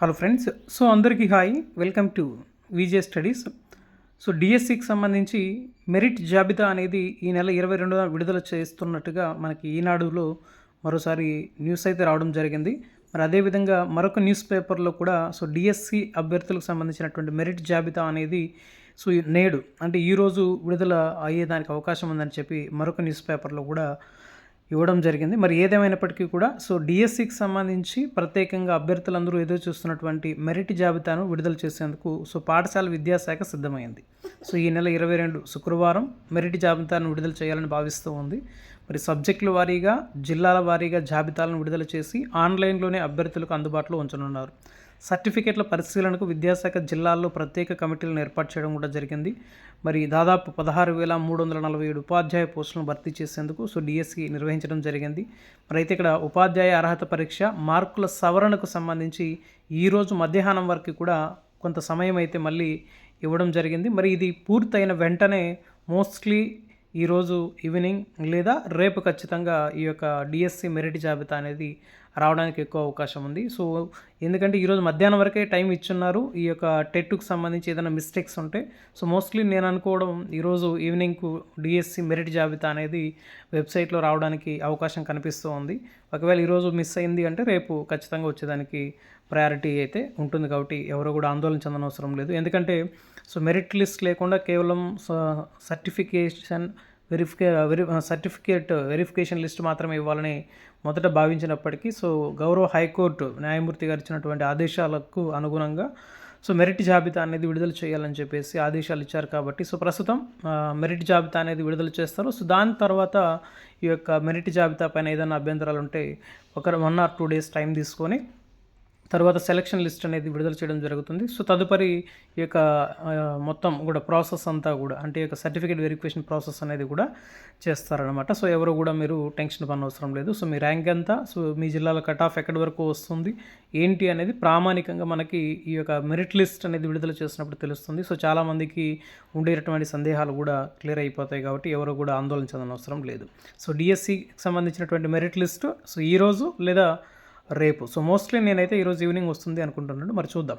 Hello friends so అందరికీ hi welcome to VJ studies so డిఎస్సికి సంబంధించి మెరిట్ జాబితా అనేది ఈ నెల ఇరవై రెండున విడుదల చేస్తున్నట్టుగా మనకి ఈనాడులో మరోసారి న్యూస్ అయితే రావడం జరిగింది. మరి అదేవిధంగా మరొక న్యూస్ పేపర్లో కూడా సో డిఎస్సి అభ్యర్థులకు సంబంధించినటువంటి మెరిట్ జాబితా అనేది సో ఈ నేడు అంటే ఈరోజు విడుదల అయ్యేదానికి అవకాశం ఉందని చెప్పి మరొక న్యూస్ పేపర్లో కూడా ఇవ్వడం జరిగింది. మరి ఏదేమైనప్పటికీ కూడా సో డిఎస్సికి సంబంధించి ప్రత్యేకంగా అభ్యర్థులందరూ ఎదురు చూస్తున్నటువంటి మెరిట్ జాబితాను విడుదల చేసేందుకు సో పాఠశాల విద్యాశాఖ సిద్ధమైంది. సో ఈ నెల ఇరవై రెండు శుక్రవారం మెరిట్ జాబితాను విడుదల చేయాలని భావిస్తూ ఉంది. మరి సబ్జెక్టుల వారీగా జిల్లాల వారీగా జాబితాలను విడుదల చేసి ఆన్లైన్లోనే అభ్యర్థులకు అందుబాటులో ఉంచనున్నారు. సర్టిఫికేట్ల పరిశీలనకు విద్యాశాఖ జిల్లాల్లో ప్రత్యేక కమిటీలను ఏర్పాటు చేయడం కూడా జరిగింది. మరి దాదాపు పదహారు వేల మూడు వందల నలభై ఏడు ఉపాధ్యాయ పోస్టులను భర్తీ చేసేందుకు సో డిఎస్సి నిర్వహించడం జరిగింది. మరి అయితే ఇక్కడ ఉపాధ్యాయ అర్హత పరీక్ష మార్కుల సవరణకు సంబంధించి ఈరోజు మధ్యాహ్నం వరకు కూడా కొంత సమయం అయితే మళ్ళీ ఇవ్వడం జరిగింది. మరి ఇది పూర్తయిన వెంటనే మోస్ట్లీ ఈరోజు ఈవినింగ్ లేదా రేపు ఖచ్చితంగా ఈ యొక్క డిఎస్సి మెరిట్ జాబితా అనేది రావడానికి ఎక్కువ అవకాశం ఉంది. సో ఎందుకంటే ఈరోజు మధ్యాహ్నం వరకే టైం ఇచ్చున్నారు. ఈ యొక్క టెట్కు సంబంధించి ఏదైనా మిస్టేక్స్ ఉంటే సో మోస్ట్లీ నేను అనుకోవడం ఈరోజు ఈవినింగ్కు డిఎస్సి మెరిట్ జాబితా అనేది వెబ్సైట్లో రావడానికి అవకాశం కనిపిస్తూ ఉంది. ఒకవేళ ఈరోజు మిస్ అయింది అంటే రేపు ఖచ్చితంగా వచ్చేదానికి ప్రయారిటీ అయితే ఉంటుంది కాబట్టి ఎవరు కూడా ఆందోళన చెందనవసరం లేదు. ఎందుకంటే సో మెరిట్ లిస్ట్ లేకుండా కేవలం certification verifica veri certificate verification list మాత్రమే ఇవ్వాలని మొదట భావించినప్పటికీ సో గౌరవ హైకోర్టు న్యాయమూర్తి గారు ఇచ్చినటువంటి ఆదేశాలకు అనుగుణంగా సో మెరిట్ జాబితా అనేది విడుదల చేయాలని చెప్పేసి ఆదేశాలు ఇచ్చారు కాబట్టి సో ప్రస్తుతం మెరిట్ జాబితా అనేది విడుదల చేస్తారు. సో దాని తర్వాత ఈ యొక్క మెరిట్ జాబితా పైన ఏదైనా అభ్యంతరాలు ఉంటే ఒక one or two days time తీసుకొని తర్వాత సెలక్షన్ లిస్ట్ అనేది విడుదల చేయడం జరుగుతుంది. సో తదుపరి ఈ యొక్క మొత్తం కూడా ప్రాసెస్ అంతా కూడా అంటే ఈ యొక్క సర్టిఫికేట్ వెరిఫికేషన్ ప్రాసెస్ అనేది కూడా చేస్తారనమాట సో ఎవరు కూడా మీరు టెన్షన్ పని అవసరం లేదు. సో మీ ర్యాంక్ ఎంత? సో మీ జిల్లాలో కట్ ఆఫ్ ఎక్కడి వరకు వస్తుంది? ఏంటి అనేది ప్రామాణికంగా మనకి ఈ యొక్క మెరిట్ లిస్ట్ అనేది విడుదల చేసినప్పుడు తెలుస్తుంది. సో చాలామందికి ఉండేటటువంటి సందేహాలు కూడా క్లియర్ అయిపోతాయి కాబట్టి ఎవరు కూడా ఆందోళన చెందనవసరం లేదు. సో డిఎస్సికి సంబంధించినటువంటి మెరిట్ లిస్ట్ సో ఈరోజు లేదా రేపు. సో మోస్ట్లీ నేనైతే ఈరోజు ఈవినింగ్ వస్తుంది అనుకుంటున్నాను. మరి చూద్దాం.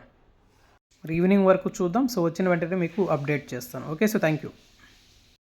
మరి ఈవినింగ్ వరకు చూద్దాం. సో వచ్చిన వెంటనే మీకు అప్డేట్ చేస్తాను. Okay so thank you